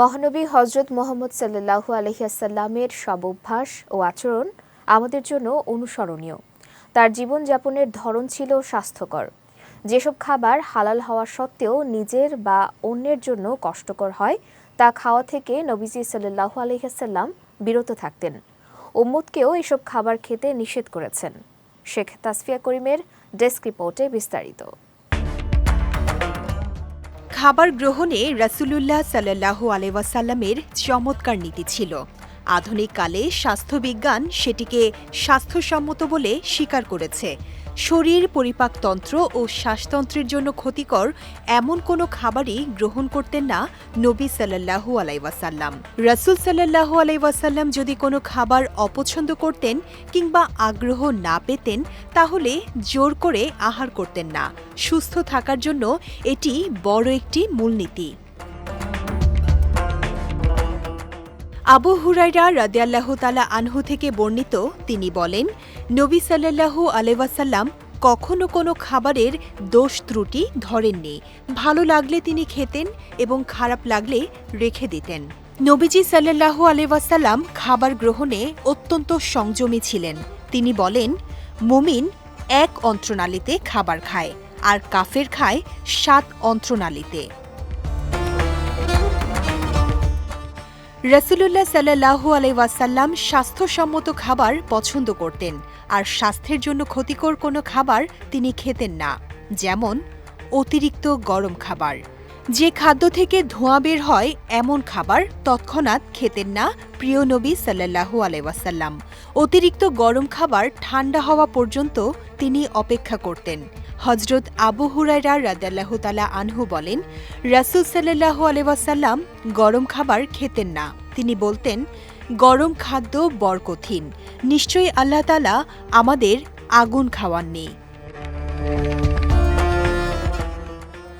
মহানবী হজরত মোহাম্মদ সাল্লাহু আলহিয়াসাল্লামের সব অভ্যাস ও আচরণ আমাদের জন্য অনুসরণীয়। তার জীবনযাপনের ধরন ছিল স্বাস্থ্যকর। যেসব খাবার হালাল হওয়া সত্ত্বেও নিজের বা অন্যের জন্য কষ্টকর হয়, তা খাওয়া থেকে নবীজি সাল্লাহু আলহিহাসাল্লাম বিরত থাকতেন। উম্মদকেও এসব খাবার খেতে নিষেধ করেছেন। শেখ তাসফিয়া করিমের ডেস্ক রিপোর্টে বিস্তারিত। খাবার গ্রহণে রাসূলুল্লাহ সাল্লাহ আলাইসাল্লামের চমৎকার নীতি ছিল। আধুনিক কালে স্বাস্থ্যবিজ্ঞান সেটিকে স্বাস্থ্যসম্মত বলে স্বীকার করেছে। শরীর পরিপাকতন্ত্র ও শ্বাসতন্ত্রের জন্য ক্ষতিকর এমন কোনো খাবারই গ্রহণ করতেন না নবী সাল্লাহু আলাইওয়াসাল্লাম রাসূল সাল্লাহু আলাইওয়াসাল্লাম যদি কোনো খাবার অপছন্দ করতেন কিংবা আগ্রহ না পেতেন, তাহলে জোর করে আহার করতেন না। সুস্থ থাকার জন্য এটি বড় একটি মূলনীতি। আবু হুরাইরা রাদিয়াল্লাহু তালা আনহু থেকে বর্ণিত, তিনি বলেন, নবী সাল্লাল্লাহু আলেওয়াসাল্লাম কখনো কোনো খাবারের দোষ ত্রুটি ধরেননি। ভালো লাগলে তিনি খেতেন এবং খারাপ লাগলে রেখে দিতেন। নবীজি সাল্লাল্লাহু আলেওয়াসাল্লাম খাবার গ্রহণে অত্যন্ত সংযমী ছিলেন। তিনি বলেন, মুমিন এক অন্ত্রনালীতে খাবার খায় আর কাফের খায় সাত অন্ত্রনালীতে। রসুল্লাহ সাল্লাহু আলাইসাল্লাম স্বাস্থ্যসম্মত খাবার পছন্দ করতেন, আর স্বাস্থ্যের জন্য ক্ষতিকর কোনো খাবার তিনি খেতেন না, যেমন অতিরিক্ত গরম খাবার। যে খাদ্য থেকে ধোঁয়া বের হয় এমন খাবার তৎক্ষণাৎ খেতেন না প্রিয় নবী সাল্লাহু আলাইসাল্লাম অতিরিক্ত গরম খাবার ঠান্ডা হওয়া পর্যন্ত তিনি অপেক্ষা করতেন। হজরত আবু হুরাইরা রাদাল্লাহ তালা আনহু বলেন, রাসুল সাল্লাহ আলেওয়াসাল্লাম গরম খাবার খেতেন না। তিনি বলতেন, গরম খাদ্য বর কঠিন নিশ্চয়ই আল্লাহ তালা আমাদের আগুন খাওয়াননি।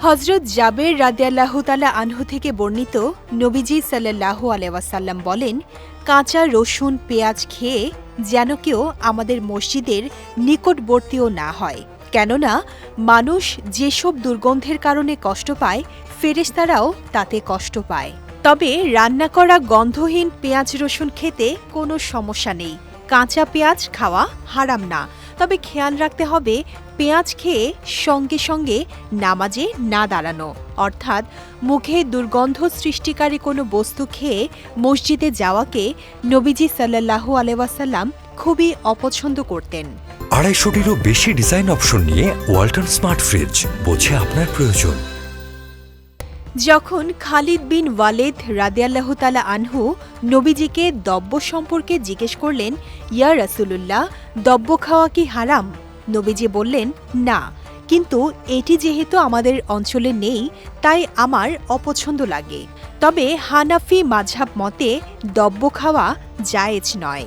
হজরত জাবের রাদিয়াল্লাহ তালা আনহু থেকে বর্ণিত নবীজি সাল্লাহ আলেওয়াসাল্লাম বলেন, কাঁচা, রসুন, পেঁয়াজ খেয়ে যেন কেউ আমাদের মসজিদের নিকটবর্তীও না হয়। কেননা মানুষ যেসব দুর্গন্ধের কারণে কষ্ট পায়, ফেরেশতারাও তাতে কষ্ট পায়। তবে রান্না করা গন্ধহীন পেঁয়াজ রসুন খেতে কোনো সমস্যা নেই। কাঁচা পেঁয়াজ খাওয়া হারাম না। তবে খেয়াল রাখতে হবে, পেঁয়াজ খেয়ে সঙ্গে সঙ্গে নামাজে না দাঁড়ানো। অর্থাৎ মুখে দুর্গন্ধ সৃষ্টিকারী কোনো বস্তু খেয়ে মসজিদে যাওয়াকে নবীজি সাল্লাহু আলেওয়াসাল্লাম খুবই অপছন্দ করতেন। আড়াইশোটিরও বেশি ডিজাইন অপশন নিয়ে ওয়াল্টন স্মার্ট ফ্রিজ বোঝে আপনার প্রয়োজন। যখন খালিদ বিন ওয়ালেদ রাদিয়াল্লাহ তালা আনহু নবীজিকে দব্য সম্পর্কে জিজ্ঞেস করলেন, ইয়া রাসুলুল্লাহ দব্য খাওয়া কি হারাম? নবীজি বললেন, না, কিন্তু এটি যেহেতু আমাদের অঞ্চলে নেই, তাই আমার অপছন্দ লাগে। তবে হানাফি মাঝহাব মতে দব্য খাওয়া জায়েজ নয়।